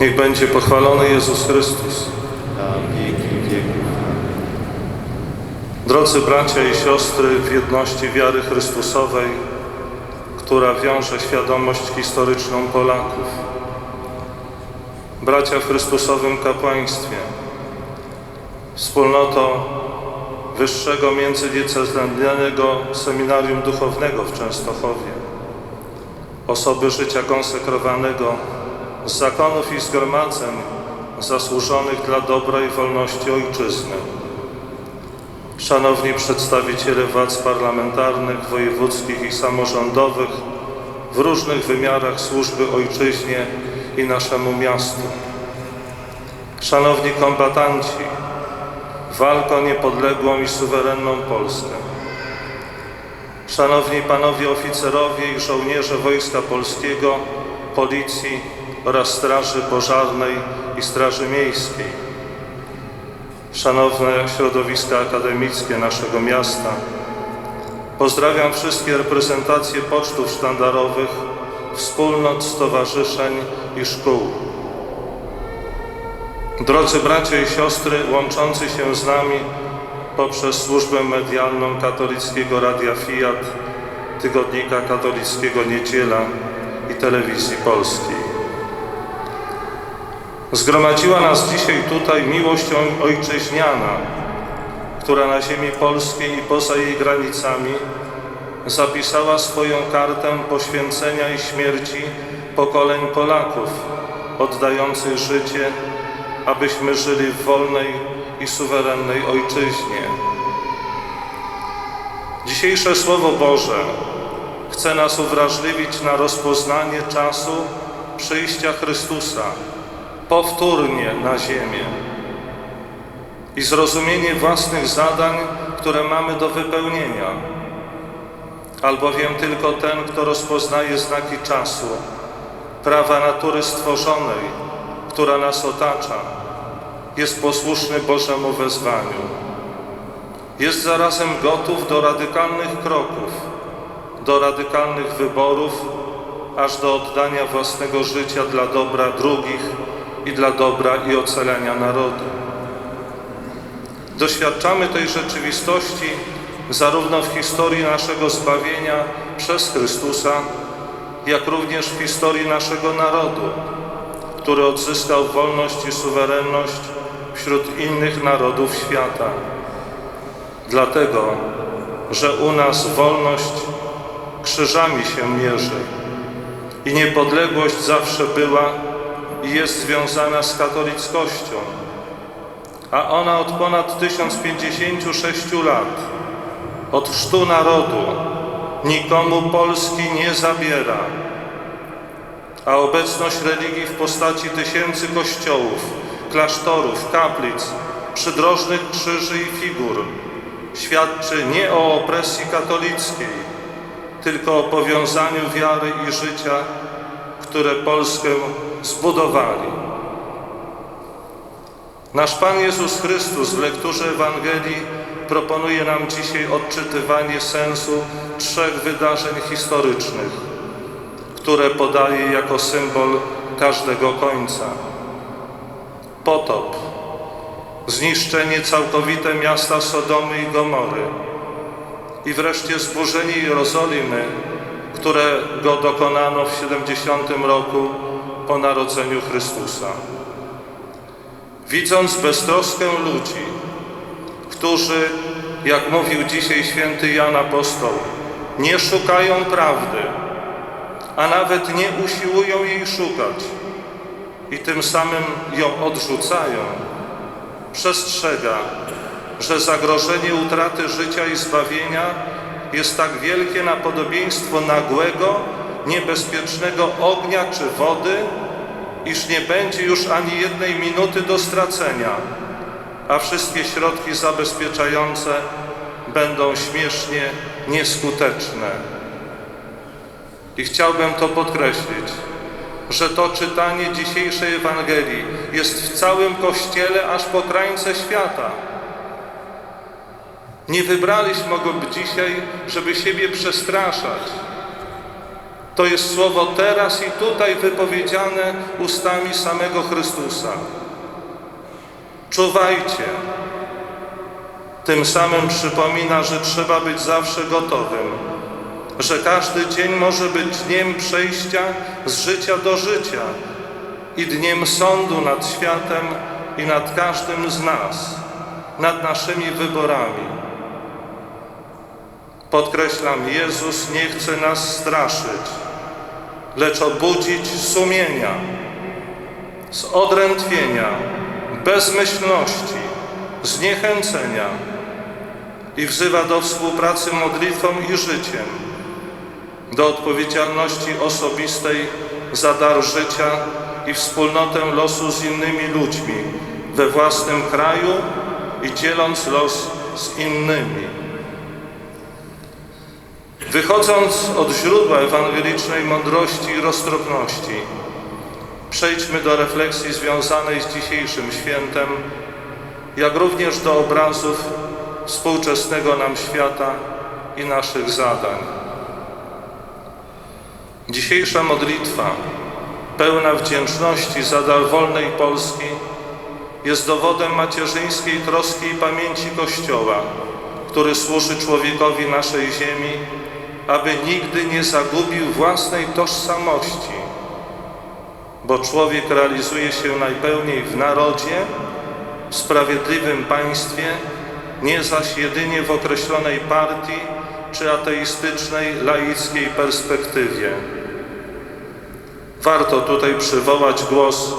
Niech będzie pochwalony Jezus Chrystus. Drodzy bracia i siostry w jedności wiary Chrystusowej, która wiąże świadomość historyczną Polaków. Bracia w Chrystusowym kapłaństwie, wspólnoto Wyższego Międzydiecezjalnego Seminarium Duchownego w Częstochowie, osoby życia konsekrowanego zakonów i zgromadzeń zasłużonych dla dobra i wolności Ojczyzny. Szanowni przedstawiciele władz parlamentarnych, wojewódzkich i samorządowych w różnych wymiarach służby ojczyźnie i naszemu miastu. Szanowni kombatanci, walk o niepodległą i suwerenną Polskę. Szanowni panowie oficerowie i żołnierze Wojska Polskiego, Policji oraz Straży Pożarnej i Straży Miejskiej szanowne środowiska akademickie naszego miasta. Pozdrawiam wszystkie reprezentacje pocztów sztandarowych, wspólnot, stowarzyszeń i szkół. Drodzy bracia i siostry łączący się z nami poprzez służbę medialną katolickiego Radia Fiat, tygodnika katolickiego Niedziela i Telewizji Polskiej. Zgromadziła nas dzisiaj tutaj miłość oj- ojczyźniana, która na ziemi polskiej i poza jej granicami zapisała swoją kartę poświęcenia i śmierci pokoleń Polaków, oddających życie, abyśmy żyli w wolnej i suwerennej ojczyźnie. Dzisiejsze Słowo Boże chce nas uwrażliwić na rozpoznanie czasu przyjścia Chrystusa powtórnie na ziemię i zrozumienie własnych zadań, które mamy do wypełnienia. Albowiem tylko ten, kto rozpoznaje znaki czasu, prawa natury stworzonej, która nas otacza, jest posłuszny Bożemu wezwaniu. Jest zarazem gotów do radykalnych kroków, do radykalnych wyborów, aż do oddania własnego życia dla dobra drugich i dla dobra i ocalenia narodu. Doświadczamy tej rzeczywistości zarówno w historii naszego zbawienia przez Chrystusa, jak również w historii naszego narodu, który odzyskał wolność i suwerenność wśród innych narodów świata. Dlatego, że u nas wolność krzyżami się mierzy i niepodległość zawsze była i jest związana z katolickością, a ona od ponad 1056 lat, od chrztu narodu, nikomu Polski nie zabiera, a obecność religii w postaci tysięcy kościołów, klasztorów, kaplic, przydrożnych krzyży i figur świadczy nie o opresji katolickiej, tylko o powiązaniu wiary i życia, które Polskę zbudowali. Nasz Pan Jezus Chrystus w lekturze Ewangelii proponuje nam dzisiaj odczytywanie sensu trzech wydarzeń historycznych, które podaje jako symbol każdego końca. Potop, zniszczenie całkowite miasta Sodomy i Gomory i wreszcie zburzenie Jerozolimy, którego dokonano w 70 roku po narodzeniu Chrystusa. Widząc beztroskę ludzi, którzy, jak mówił dzisiaj święty Jan Apostoł, nie szukają prawdy, a nawet nie usiłują jej szukać i tym samym ją odrzucają, przestrzega, że zagrożenie utraty życia i zbawienia jest tak wielkie na podobieństwo nagłego, niebezpiecznego ognia czy wody, iż nie będzie już ani jednej minuty do stracenia, a wszystkie środki zabezpieczające będą śmiesznie nieskuteczne. I chciałbym to podkreślić, że to czytanie dzisiejszej Ewangelii jest w całym Kościele aż po krańce świata. Nie wybraliśmy go dzisiaj, żeby siebie przestraszać, To jest słowo teraz i tutaj wypowiedziane ustami samego Chrystusa. Czuwajcie. Tym samym przypomina, że trzeba być zawsze gotowym, że każdy dzień może być dniem przejścia z życia do życia i dniem sądu nad światem i nad każdym z nas, nad naszymi wyborami. Podkreślam, Jezus nie chce nas straszyć, lecz obudzić sumienia, z odrętwienia, bezmyślności, zniechęcenia i wzywa do współpracy modlitwą i życiem, do odpowiedzialności osobistej za dar życia i wspólnotę losu z innymi ludźmi we własnym kraju i dzieląc los z innymi. Wychodząc od źródła ewangelicznej mądrości i roztropności, przejdźmy do refleksji związanej z dzisiejszym świętem, jak również do obrazów współczesnego nam świata i naszych zadań. Dzisiejsza modlitwa, pełna wdzięczności za dar wolnej Polski, jest dowodem macierzyńskiej troski i pamięci Kościoła, który służy człowiekowi naszej ziemi, aby nigdy nie zagubił własnej tożsamości, bo człowiek realizuje się najpełniej w narodzie, w sprawiedliwym państwie, nie zaś jedynie w określonej partii czy ateistycznej, laickiej perspektywie. Warto tutaj przywołać głos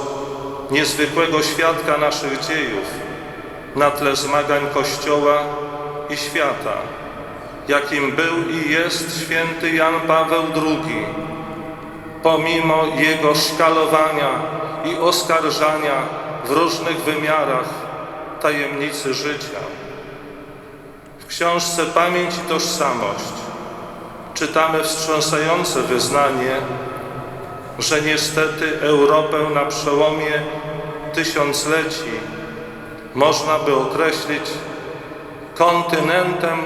niezwykłego świadka naszych dziejów na tle zmagań Kościoła i świata, jakim był i jest święty Jan Paweł II, pomimo jego szkalowania i oskarżania w różnych wymiarach tajemnicy życia. W książce Pamięć i Tożsamość czytamy wstrząsające wyznanie, że niestety Europę na przełomie tysiącleci można by określić kontynentem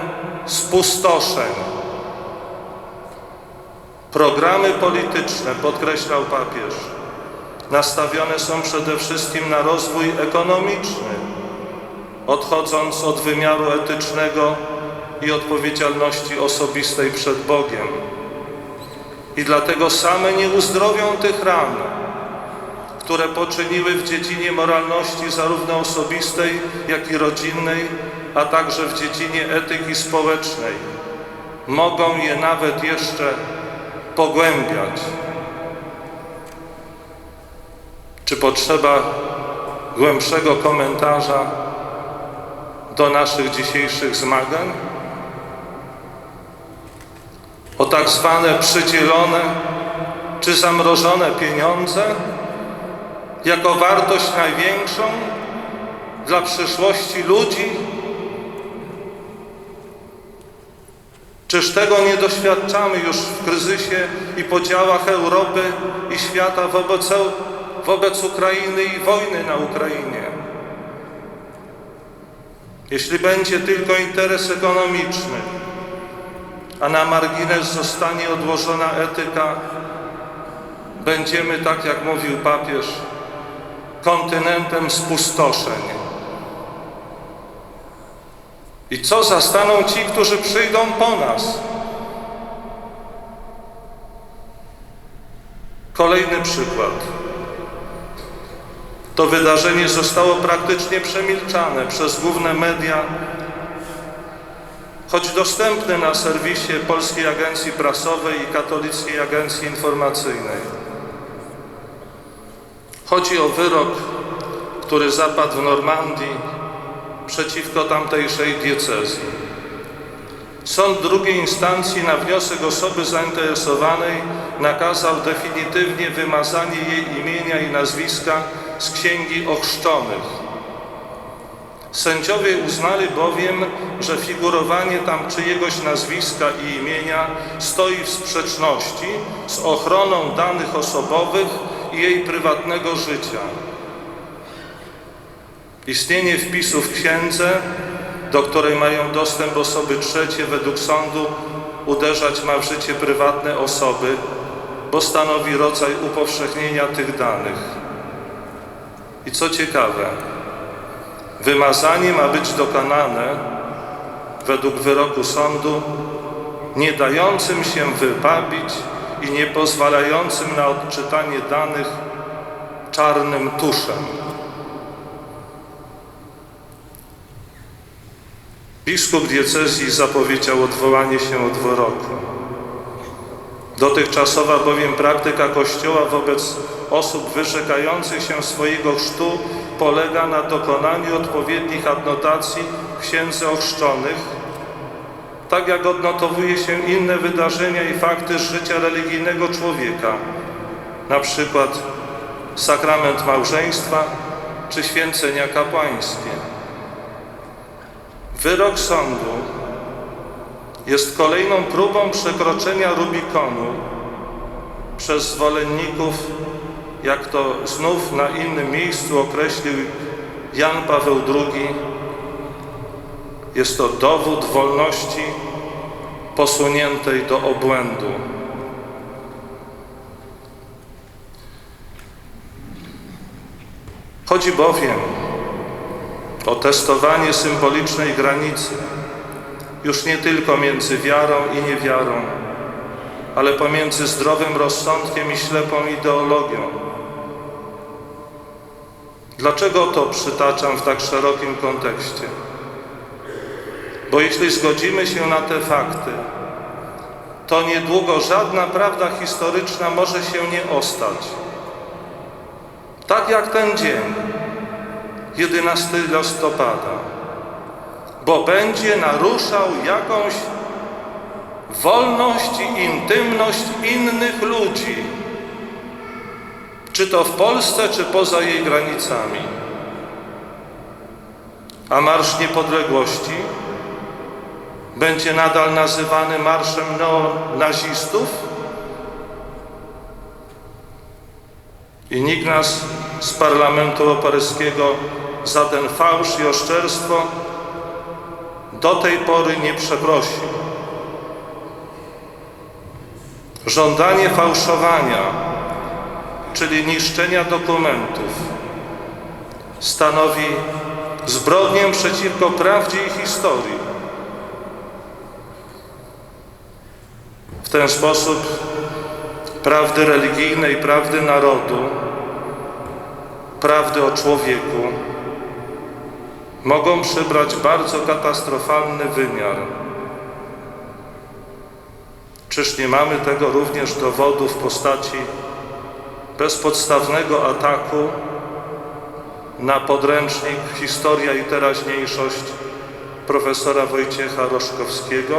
spustoszeń. Programy polityczne, podkreślał papież, nastawione są przede wszystkim na rozwój ekonomiczny, odchodząc od wymiaru etycznego i odpowiedzialności osobistej przed Bogiem. I dlatego same nie uzdrowią tych ran, które poczyniły w dziedzinie moralności zarówno osobistej, jak i rodzinnej, a także w dziedzinie etyki społecznej. Mogą je nawet jeszcze pogłębiać. Czy potrzeba głębszego komentarza do naszych dzisiejszych zmagań? O tak zwane przydzielone czy zamrożone pieniądze jako wartość największą dla przyszłości ludzi? Czyż tego nie doświadczamy już w kryzysie i podziałach Europy i świata wobec, wobec Ukrainy i wojny na Ukrainie? Jeśli będzie tylko interes ekonomiczny, a na margines zostanie odłożona etyka, będziemy, tak jak mówił papież, kontynentem spustoszeń. I co zastaną ci, którzy przyjdą po nas? Kolejny przykład. To wydarzenie zostało praktycznie przemilczane przez główne media, choć dostępne na serwisie Polskiej Agencji Prasowej i Katolickiej Agencji Informacyjnej. Chodzi o wyrok, który zapadł w Normandii przeciwko tamtejszej diecezji. Sąd drugiej instancji na wniosek osoby zainteresowanej nakazał definitywnie wymazanie jej imienia i nazwiska z księgi ochrzczonych. Sędziowie uznali bowiem, że figurowanie tam czyjegoś nazwiska i imienia stoi w sprzeczności z ochroną danych osobowych i jej prywatnego życia. Istnienie wpisu w księdze, do której mają dostęp osoby trzecie według sądu, uderzać ma w życie prywatne osoby bo stanowi rodzaj upowszechnienia tych danych. I co ciekawe, wymazanie ma być dokonane według wyroku sądu, nie dającym się wybawić i nie pozwalającym na odczytanie danych czarnym tuszem. Biskup diecezji zapowiedział odwołanie się od wyroku. Dotychczasowa bowiem praktyka Kościoła wobec osób wyrzekających się swojego chrztu polega na dokonaniu odpowiednich adnotacji w księdze ochrzczonych, tak jak odnotowuje się inne wydarzenia i fakty życia religijnego człowieka, na przykład sakrament małżeństwa czy święcenia kapłańskie. Wyrok sądu jest kolejną próbą przekroczenia Rubikonu przez zwolenników, jak to znów na innym miejscu określił Jan Paweł II. Jest to dowód wolności posuniętej do obłędu. Chodzi bowiem o testowanie symbolicznej granicy, już nie tylko między wiarą i niewiarą, ale pomiędzy zdrowym rozsądkiem i ślepą ideologią. Dlaczego to przytaczam w tak szerokim kontekście? Bo jeśli zgodzimy się na te fakty, to niedługo żadna prawda historyczna może się nie ostać. Tak jak ten dzień, 11 listopada, bo będzie naruszał jakąś wolność i intymność innych ludzi, czy to w Polsce, czy poza jej granicami. A Marsz Niepodległości będzie nadal nazywany marszem neonazistów? I nikt nas z parlamentu paryskiego za ten fałsz i oszczerstwo do tej pory nie przeprosił. Żądanie fałszowania, czyli niszczenia dokumentów, stanowi zbrodnię przeciwko prawdzie i historii. Ten sposób prawdy religijnej, prawdy narodu, prawdy o człowieku mogą przybrać bardzo katastrofalny wymiar. Czyż nie mamy tego również dowodu w postaci bezpodstawnego ataku na podręcznik Historia i teraźniejszość profesora Wojciecha Roszkowskiego?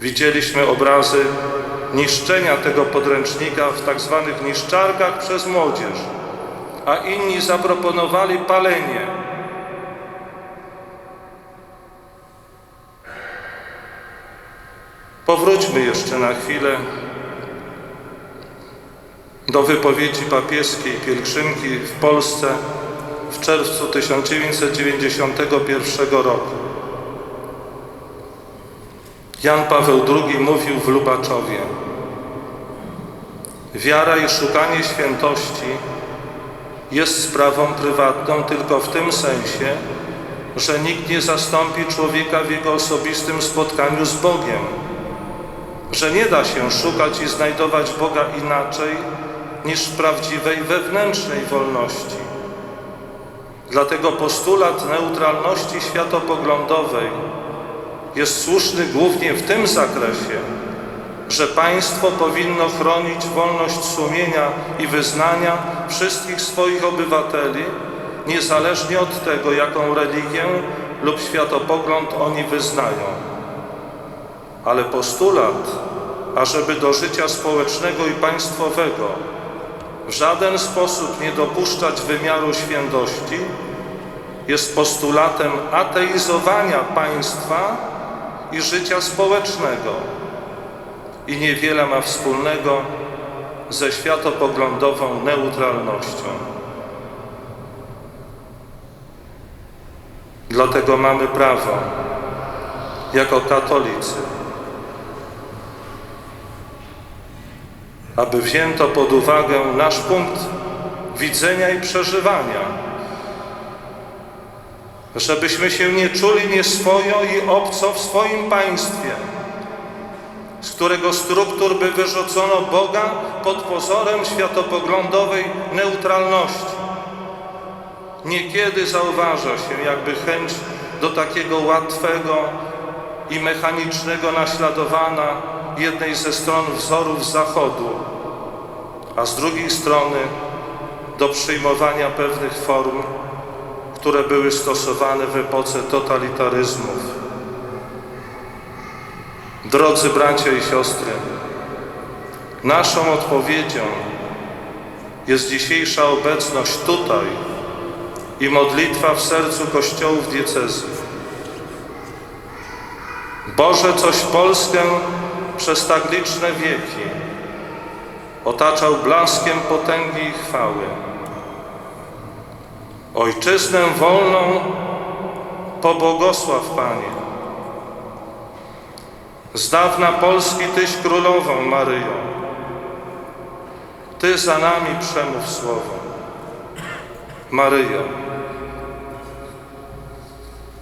Widzieliśmy obrazy niszczenia tego podręcznika w tak zwanych niszczarkach przez młodzież, a inni zaproponowali palenie. Powróćmy jeszcze na chwilę do wypowiedzi papieskiej pielgrzymki w Polsce w czerwcu 1991 roku. Jan Paweł II mówił w Lubaczowie: Wiara i szukanie świętości jest sprawą prywatną tylko w tym sensie, że nikt nie zastąpi człowieka w jego osobistym spotkaniu z Bogiem, że nie da się szukać i znajdować Boga inaczej niż w prawdziwej wewnętrznej wolności. Dlatego postulat neutralności światopoglądowej jest słuszny głównie w tym zakresie, że państwo powinno chronić wolność sumienia i wyznania wszystkich swoich obywateli, niezależnie od tego, jaką religię lub światopogląd oni wyznają. Ale postulat, ażeby do życia społecznego i państwowego w żaden sposób nie dopuszczać wymiaru świętości, jest postulatem ateizowania państwa i życia społecznego i niewiele ma wspólnego ze światopoglądową neutralnością. Dlatego mamy prawo, jako katolicy, aby wzięto pod uwagę nasz punkt widzenia i przeżywania, żebyśmy się nie czuli nieswojo i obco w swoim państwie, z którego struktur by wyrzucono Boga pod pozorem światopoglądowej neutralności. Niekiedy zauważa się jakby chęć do takiego łatwego i mechanicznego naśladowania jednej ze stron wzorów Zachodu, a z drugiej strony do przyjmowania pewnych form, które były stosowane w epoce totalitaryzmów. Drodzy bracia i siostry, naszą odpowiedzią jest dzisiejsza obecność tutaj i modlitwa w sercu kościołów diecezy. Boże, coś Polskę przez tak liczne wieki otaczał blaskiem potęgi i chwały. Ojczyznę wolną pobłogosław, Panie. Z dawna Polski Tyś królową, Maryjo. Ty za nami przemów słowo. Maryjo,